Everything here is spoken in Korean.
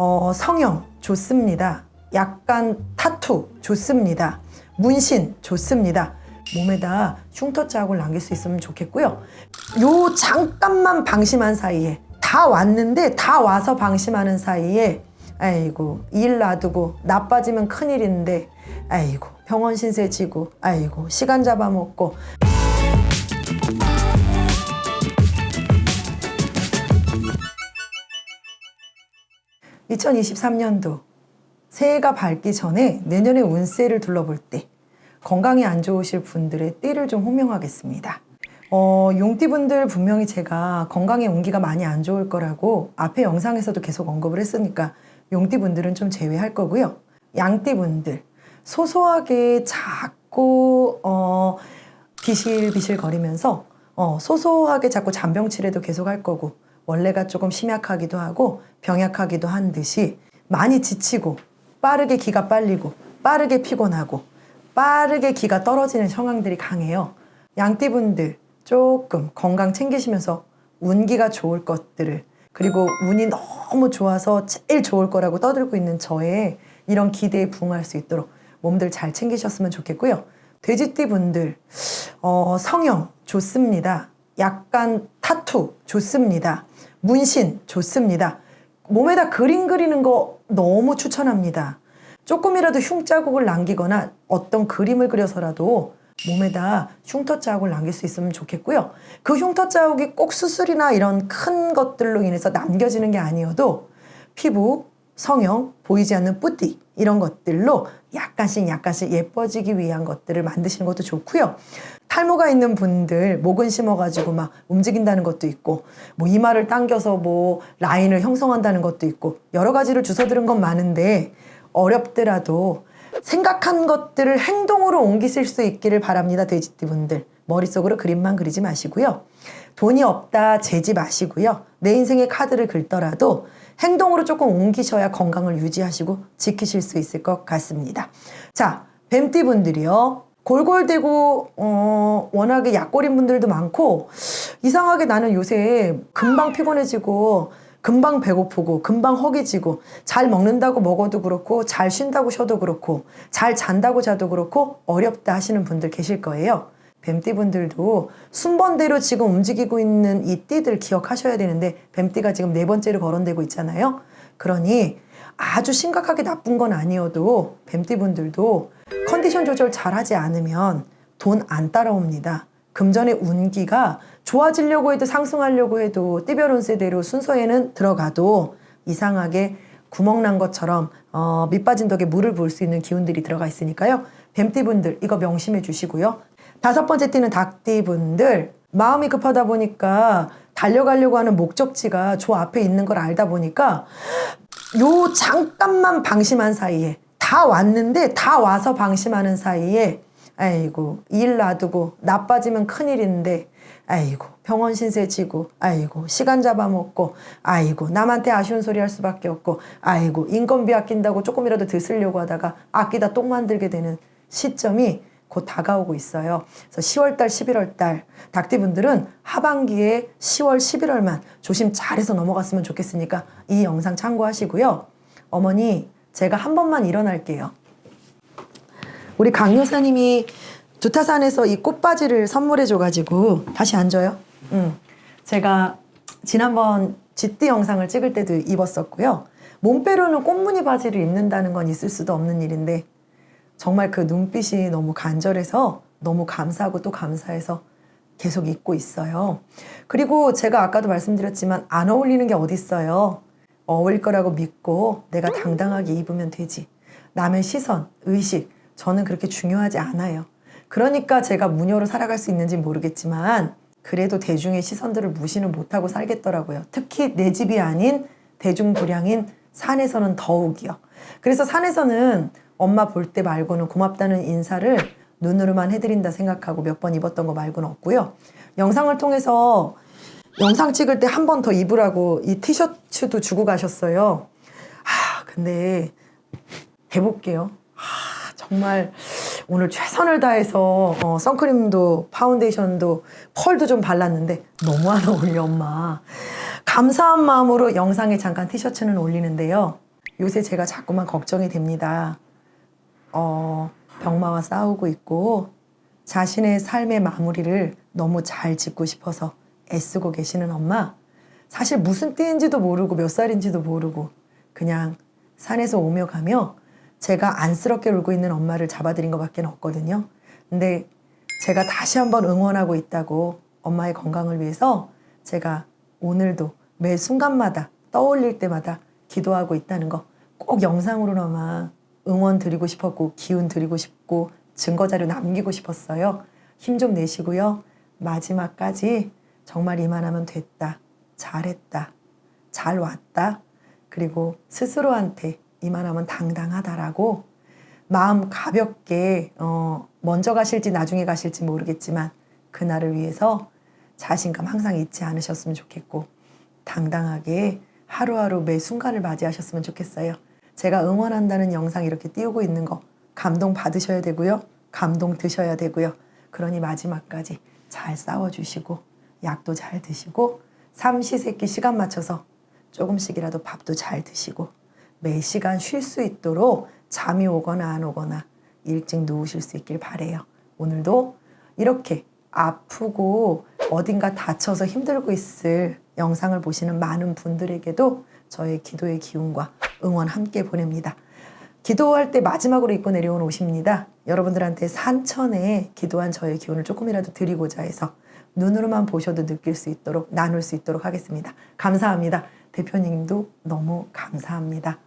어, 성형 좋습니다. 약간 타투 좋습니다. 문신 좋습니다. 몸에다 흉터 자국을 남길 수 있으면 좋겠고요. 요 잠깐만 방심한 사이에 다 왔는데 다 와서 방심하는 사이에 아이고 일 놔두고 나빠지면 큰일인데 아이고 병원 신세 지고 아이고 시간 잡아먹고 2023년도 새해가 밝기 전에 내년의 운세를 둘러볼 때 건강이 안 좋으실 분들의 띠를 좀 호명하겠습니다. 어, 용띠분들 분명히 제가 건강에 운기가 많이 안 좋을 거라고 앞에 영상에서도 계속 언급을 했으니까 용띠분들은 좀 제외할 거고요. 양띠분들 소소하게 자꾸 어, 비실비실 거리면서 어, 소소하게 자꾸 잔병치레도 계속 할 거고 원래가 조금 심약하기도 하고 병약하기도 한 듯이 많이 지치고 빠르게 기가 빨리고 빠르게 피곤하고 빠르게 기가 떨어지는 성향들이 강해요. 양띠분들 조금 건강 챙기시면서 운기가 좋을 것들을 그리고 운이 너무 좋아서 제일 좋을 거라고 떠들고 있는 저의 이런 기대에 부응할 수 있도록 몸들 잘 챙기셨으면 좋겠고요. 돼지띠 분들 어, 성형 좋습니다. 약간 타투 좋습니다. 문신 좋습니다. 몸에다 그림 그리는 거 너무 추천합니다. 조금이라도 흉자국을 남기거나 어떤 그림을 그려서라도 몸에다 흉터 자국을 남길 수 있으면 좋겠고요. 그 흉터 자국이 꼭 수술이나 이런 큰 것들로 인해서 남겨지는 게 아니어도 피부, 성형, 보이지 않는 뿌띠 이런 것들로 약간씩 약간씩 예뻐지기 위한 것들을 만드시는 것도 좋고요. 탈모가 있는 분들 목은 심어가지고 막 움직인다는 것도 있고 뭐 이마를 당겨서 뭐 라인을 형성한다는 것도 있고 여러 가지를 주워들은 건 많은데 어렵더라도 생각한 것들을 행동으로 옮기실 수 있기를 바랍니다 돼지띠분들. 머릿속으로 그림만 그리지 마시고요. 돈이 없다 재지 마시고요. 내 인생의 카드를 긁더라도 행동으로 조금 옮기셔야 건강을 유지하시고 지키실 수 있을 것 같습니다. 자 뱀띠 분들이요 골골대고 어, 워낙에 약골인 분들도 많고 이상하게 나는 요새 금방 피곤해지고 금방 배고프고 금방 허기지고 잘 먹는다고 먹어도 그렇고 잘 쉰다고 쉬어도 그렇고 잘 잔다고 자도 그렇고 어렵다 하시는 분들 계실 거예요. 뱀띠 분들도 순번대로 지금 움직이고 있는 이 띠들 기억하셔야 되는데 뱀띠가 지금 네 번째로 거론되고 있잖아요. 그러니 아주 심각하게 나쁜 건 아니어도 뱀띠 분들도 컨디션 조절 잘 하지 않으면 돈 안 따라옵니다. 금전의 운기가 좋아지려고 해도 상승하려고 해도 띠별 운세대로 순서에는 들어가도 이상하게 구멍 난 것처럼 어, 밑 빠진 덕에 물을 부을 수 있는 기운들이 들어가 있으니까요. 뱀띠분들 이거 명심해 주시고요. 다섯 번째 띠는 닭띠분들 마음이 급하다 보니까 달려가려고 하는 목적지가 저 앞에 있는 걸 알다 보니까 요 잠깐만 방심한 사이에 다 왔는데 다 와서 방심하는 사이에 아이고 일 놔두고 나빠지면 큰일인데 아이고 병원 신세 지고 아이고 시간 잡아먹고 아이고 남한테 아쉬운 소리 할 수밖에 없고 아이고 인건비 아낀다고 조금이라도 더 쓰려고 하다가 아끼다 똥 만들게 되는 시점이 곧 다가오고 있어요. 그래서 10월달, 11월달 닭띠분들은 하반기에 10월, 11월만 조심 잘해서 넘어갔으면 좋겠으니까 이 영상 참고하시고요. 어머니 제가 한 번만 일어날게요. 우리 강 여사님이 두타산에서 이 꽃바지를 선물해 줘가지고 다시 앉아요. 응. 제가 지난번 쥐띠 영상을 찍을 때도 입었었고요. 몸빼로는 꽃무늬 바지를 입는다는 건 있을 수도 없는 일인데 정말 그 눈빛이 너무 간절해서 너무 감사하고 또 감사해서 계속 입고 있어요. 그리고 제가 아까도 말씀드렸지만 안 어울리는 게 어딨어요. 어울릴 거라고 믿고 내가 당당하게 입으면 되지. 남의 시선, 의식, 저는 그렇게 중요하지 않아요. 그러니까 제가 무녀로 살아갈 수 있는지 모르겠지만 그래도 대중의 시선들을 무시는 못하고 살겠더라고요. 특히 내 집이 아닌 대중부량인 산에서는 더욱이요. 그래서 산에서는 엄마 볼 때 말고는 고맙다는 인사를 눈으로만 해드린다 생각하고 몇 번 입었던 거 말고는 없고요. 영상을 통해서 영상 찍을 때 한 번 더 입으라고 이 티셔츠도 주고 가셨어요. 아, 근데 해볼게요. 아, 정말 오늘 최선을 다해서 어, 선크림도 파운데이션도 펄도 좀 발랐는데 너무 안 어울려 엄마. 감사한 마음으로 영상에 잠깐 티셔츠는 올리는데요. 요새 제가 자꾸만 걱정이 됩니다. 어, 병마와 싸우고 있고 자신의 삶의 마무리를 너무 잘 짓고 싶어서 애쓰고 계시는 엄마. 사실 무슨 띠인지도 모르고 몇 살인지도 모르고 그냥 산에서 오며 가며 제가 안쓰럽게 울고 있는 엄마를 잡아드린 것밖에 없거든요. 근데 제가 다시 한번 응원하고 있다고 엄마의 건강을 위해서 제가 오늘도 매 순간마다 떠올릴 때마다 기도하고 있다는 거 꼭 영상으로나마 응원 드리고 싶었고 기운 드리고 싶고 증거 자료 남기고 싶었어요. 힘 좀 내시고요. 마지막까지 정말 이만하면 됐다. 잘했다. 잘 왔다. 그리고 스스로한테 이만하면 당당하다라고 마음 가볍게 어, 먼저 가실지 나중에 가실지 모르겠지만 그날을 위해서 자신감 항상 잊지 않으셨으면 좋겠고 당당하게 하루하루 매 순간을 맞이하셨으면 좋겠어요. 제가 응원한다는 영상 이렇게 띄우고 있는 거 감동 받으셔야 되고요. 감동 드셔야 되고요. 그러니 마지막까지 잘 싸워주시고 약도 잘 드시고 삼시세끼 시간 맞춰서 조금씩이라도 밥도 잘 드시고 매 시간 쉴 수 있도록 잠이 오거나 안 오거나 일찍 누우실 수 있길 바래요. 오늘도 이렇게 아프고 어딘가 다쳐서 힘들고 있을 영상을 보시는 많은 분들에게도 저의 기도의 기운과 응원 함께 보냅니다. 기도할 때 마지막으로 입고 내려온 옷입니다. 여러분들한테 산천에 기도한 저의 기운을 조금이라도 드리고자 해서 눈으로만 보셔도 느낄 수 있도록 나눌 수 있도록 하겠습니다. 감사합니다. 대표님도 너무 감사합니다.